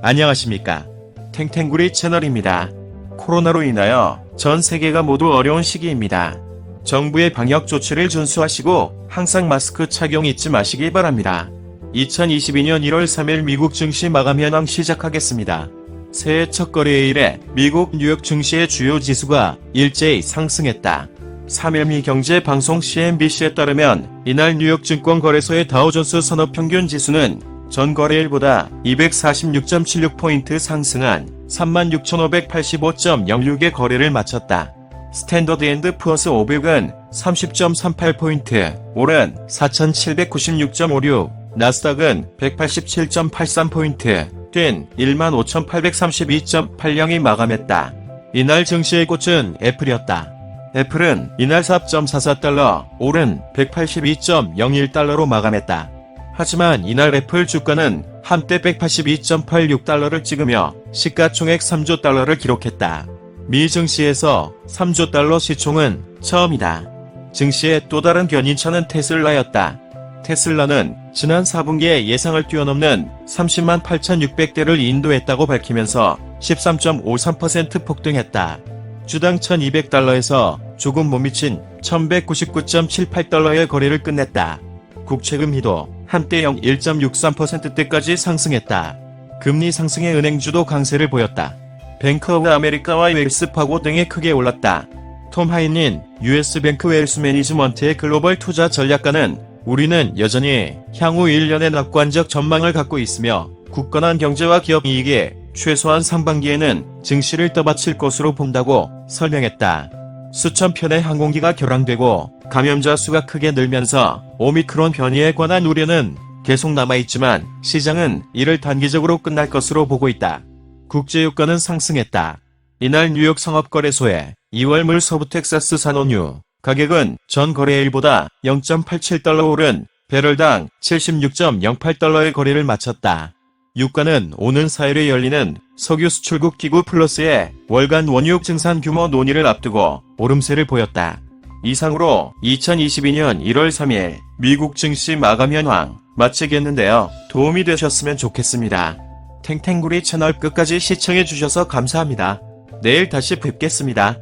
안녕하십니까. 탱탱구리 채널입니다. 코로나로 인하여 전 세계가 모두 어려운 시기입니다. 정부의 방역 조치를 준수하시고 항상 마스크 착용 잊지 마시기 바랍니다. 2022년 1월 3일 미국 증시 마감 현황 시작하겠습니다. 새해 첫 거래일에 미국 뉴욕 증시의 주요 지수가 일제히 상승했다. 3일 미 경제 방송 CNBC에 따르면 이날 뉴욕 증권 거래소의 다우존스 산업 평균 지수는 전 거래일보다 246.76포인트 상승한 36,585.06의 거래를 마쳤다. 스탠더드 앤드 푸어스 500은 30.38포인트, 오른 4,796.56, 나스닥은 187.83포인트, 뛴 15,832.80이 마감했다. 이날 증시의 꽃은 애플이었다. 애플은 이날 4.44달러, 오른 182.01달러로 마감했다. 하지만 이날 애플 주가는 한때 182.86달러를 찍으며 시가총액 3조 달러를 기록했다. 미 증시에서 3조 달러 시총은 처음이다. 증시의 또 다른 견인차는 테슬라였다. 테슬라는 지난 4분기에 예상을 뛰어넘는 30만 8,600대를 인도했다고 밝히면서 13.53% 폭등했다. 주당 1,200달러에서 조금 못 미친 1,199.78달러의 거래를 끝냈다. 국채금리도 한때 0.1.63%대까지 상승했다. 금리 상승에 은행주도 강세를 보였다. 뱅크 오브 아메리카와 웰스파고 등이 크게 올랐다. 톰 하인린 US 뱅크 웰스 매니지먼트의 글로벌 투자 전략가는 우리는 여전히 향후 1년의 낙관적 전망을 갖고 있으며 굳건한 경제와 기업 이익에 최소한 상반기에는 증시를 떠받칠 것으로 본다고 설명했다. 수천 편의 항공기가 결항되고 감염자 수가 크게 늘면서 오미크론 변이에 관한 우려는 계속 남아있지만 시장은 이를 단기적으로 끝날 것으로 보고 있다. 국제유가는 상승했다. 이날 뉴욕 상업거래소의 2월 물 서부 텍사스 산원유 가격은 전 거래일보다 0.87달러 오른 배럴당 76.08달러의 거래를 마쳤다. 유가는 오는 4일에 열리는 석유 수출국 기구 플러스의 월간 원유 증산 규모 논의를 앞두고 오름세를 보였다. 이상으로 2022년 1월 3일 미국 증시 마감 현황 마치겠는데요. 도움이 되셨으면 좋겠습니다. 탱탱구리 채널 끝까지 시청해주셔서 감사합니다. 내일 다시 뵙겠습니다.